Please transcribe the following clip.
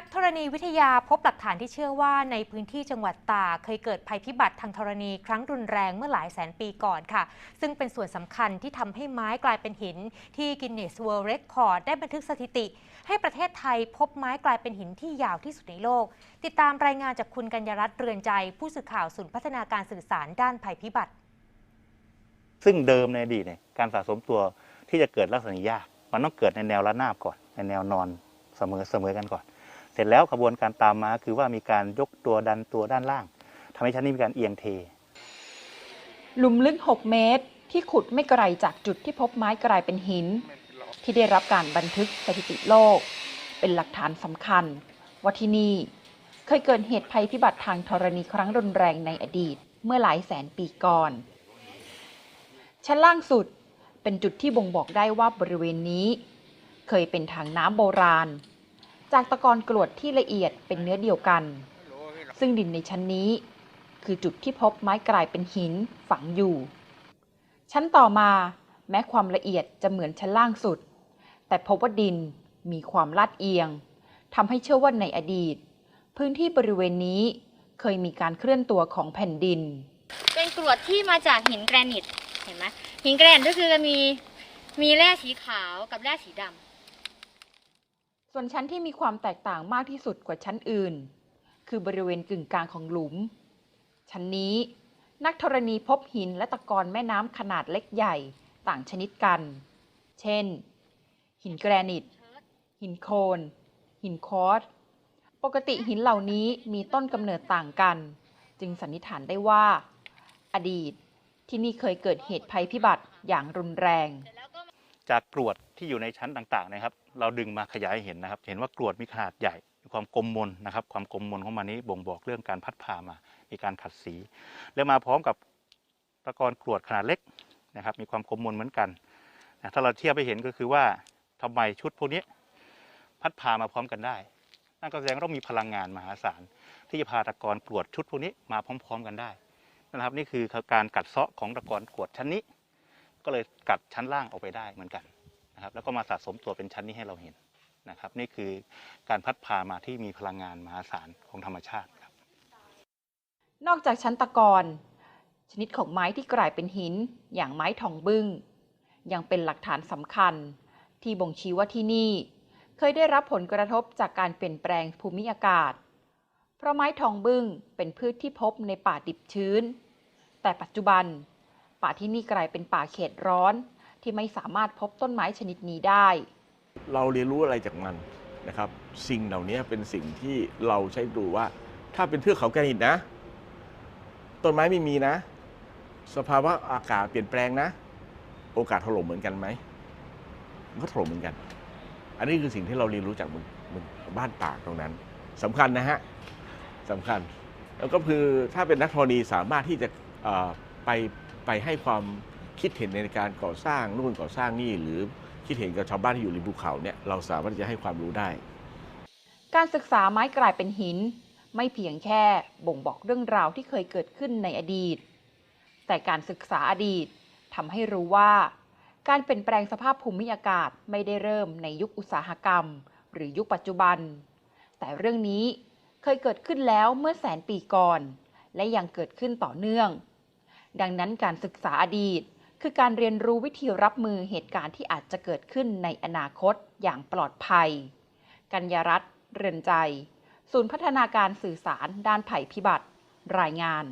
นักธรณีวิทยาพบหลักฐานที่เชื่อว่าในพื้นที่จังหวัดตากเคยเกิดภัยพิบัติทางธรณีครั้งรุนแรงเมื่อหลายแสนปีก่อนค่ะ ซึ่งเป็นส่วนสำคัญที่ทำให้ไม้กลายเป็นหิน ที่กินเนสเวิลด์เรคคอร์ดได้บันทึกสถิติ ให้ประเทศไทยพบไม้กลายเป็นหินที่ยาวที่สุดในโลก ติดตามรายงานจากคุณกัญญรัตน์เรือนใจ ผู้สื่อข่าวศูนย์พัฒนาการสื่อสารด้านภัยพิบัติ ซึ่งเดิมในอดีตเนี่ยการสะสมตัวที่จะเกิดลักษณะยากมันต้องเกิดในแนวระนาบก่อนในแนวนอนเสมอเสมอกันก่อน สร็จแล้วกระบวนการตามมาคือว่ามีการยกตัวดันตัวด้านล่างทำให้ชั้นนี้มีการเอียงเท หลุมลึก 6 เมตร ที่ขุดไม่ไกลจากจุดที่พบไม้กลายเป็นหิน ที่ได้รับการบันทึกสถิติโลก เป็นหลักฐานสำคัญ ว่าที่นี่เคยเกิดเหตุภัยพิบัติทางธรณีครั้งรุนแรงในอดีตเมื่อหลายแสนปีก่อน ชั้นล่างสุดเป็นจุดที่บ่งบอกได้ว่าบริเวณนี้ เคยเป็นทางน้ำโบราณ จากตะกอนกรวดที่ละเอียดเป็นเนื้อเดียวกัน ซึ่งดินในชั้นนี้ คือจุดที่พบไม้กลายเป็นหินฝังอยู่ ชั้นต่อมาแม้ความละเอียดจะเหมือนชั้นล่างสุด แต่พบว่าดินมีความลาดเอียงทำให้เชื่อว่าในอดีต พื้นที่บริเวณนี้เคยมีการเคลื่อนตัวของแผ่นดิน เป็นกรวดที่มาจากหินแกรนิตเห็นไหมหินแกรนิตก็คือจะมีมีแร่สีขาวกับแร่สีดำ ส่วนชั้นที่มีความแตกต่างมากที่สุดกว่าชั้นอื่น คือบริเวณกึ่งกลางของหลุม ชั้นนี้นักธรณีพบหินและตะกอนแม่น้ำขนาดเล็กใหญ่ต่างชนิดกัน เช่น หินแกรนิต หินโคลนหินคอร์สปกติหินเหล่านี้มีต้นกำเนิดต่างกัน จึงสันนิษฐานได้ว่า อดีตที่นี่เคยเกิดเหตุภัยพิบัติอย่างรุนแรง จากกรวดที่อยู่ในชั้นต่างๆนะครับ เราดึงมาขยายเห็นนะครับ เห็นว่ากรวดมีขนาดใหญ่มีความกลมมนนะครับ ความกลมมนของมันนี้บ่งบอกเรื่องการพัดพามา มีการขัดสี แล้วมาพร้อมกับตะกอนกรวดขนาดเล็กนะครับ มีความกลมมนเหมือนกันนะถ้าเราเทียบไปเห็นก็คือว่าทำไมชุดพวกนี้พัดพามาพร้อมกันได้นั่นก็แสดงว่าต้องมีพลังงานมหาศาล ที่จะพาตะกอนกรวดชุดพวกนี้มาพร้อม ๆกันได้นะครับ นี่คือการกัดเซาะของตะกอนกรวดชั้นนี้ ก็เลยกัดชั้นล่างออกไปได้เหมือนกันนะครับแล้วก็มาสะสมตัวเป็นชั้นนี้ให้เราเห็นนะครับ นี่คือการพัดพามาที่มีพลังงานมหาศาลของธรรมชาติครับ นอกจากชั้นตะกอนชนิดของไม้ที่กลายเป็นหิน อย่างไม้ทองบึ้ง ยังเป็นหลักฐานสำคัญ ที่บ่งชี้ว่าที่นี่ เคยได้รับผลกระทบจากการเปลี่ยนแปลงภูมิอากาศ เพราะไม้ทองบึ้งเป็นพืชที่พบในป่าดิบชื้น แต่ปัจจุบัน ป่าที่นี่กลายเป็นป่าเขตร้อน ที่ไม่สามารถพบต้นไม้ชนิดนี้ได้ เราเรียนรู้อะไรจากมันนะครับ สิ่งเหล่านี้เป็นสิ่งที่เราใช้ดูว่า ถ้าเป็นเทือกเขาแกรนิตนะ ต้นไม้ไม่มีนะ สภาวะอากาศเปลี่ยนแปลงนะ โอกาสถล่มเหมือนกันไหมมันก็ถล่มเหมือนกัน อันนี้คือสิ่งที่เราเรียนรู้จากมืองมืองบ้านตากตรงนั้นสำคัญนะฮะสำคัญ แล้วก็คือถ้าเป็นนักธรณีสามารถที่จะไป ไปให้ความคิดเห็นในการก่อสร้างนู่นก่อสร้างนี่หรือคิดเห็นกับชาวบ้านที่อยู่ริมภูเขาเนี่ยเราสามารถจะให้ความรู้ได้ การศึกษาไม้กลายเป็นหิน ไม่เพียงแค่บ่งบอกเรื่องราวที่เคยเกิดขึ้นในอดีต แต่การศึกษาอดีตทำให้รู้ว่า การเปลี่ยนแปลงสภาพภูมิอากาศไม่ได้เริ่มในยุคอุตสาหกรรม หรือยุคปัจจุบัน แต่เรื่องนี้เคยเกิดขึ้นแล้วเมื่อแสนปีก่อน และยังเกิดขึ้นต่อเนื่อง ดังนั้นการศึกษาอดีต คือการเรียนรู้วิธีรับมือเหตุการณ์ที่อาจจะเกิดขึ้นในอนาคตอย่างปลอดภัย กัญญรัตน์เรือนใจ ศูนย์พัฒนาการสื่อสารด้านภัยพิบัติ รายงาน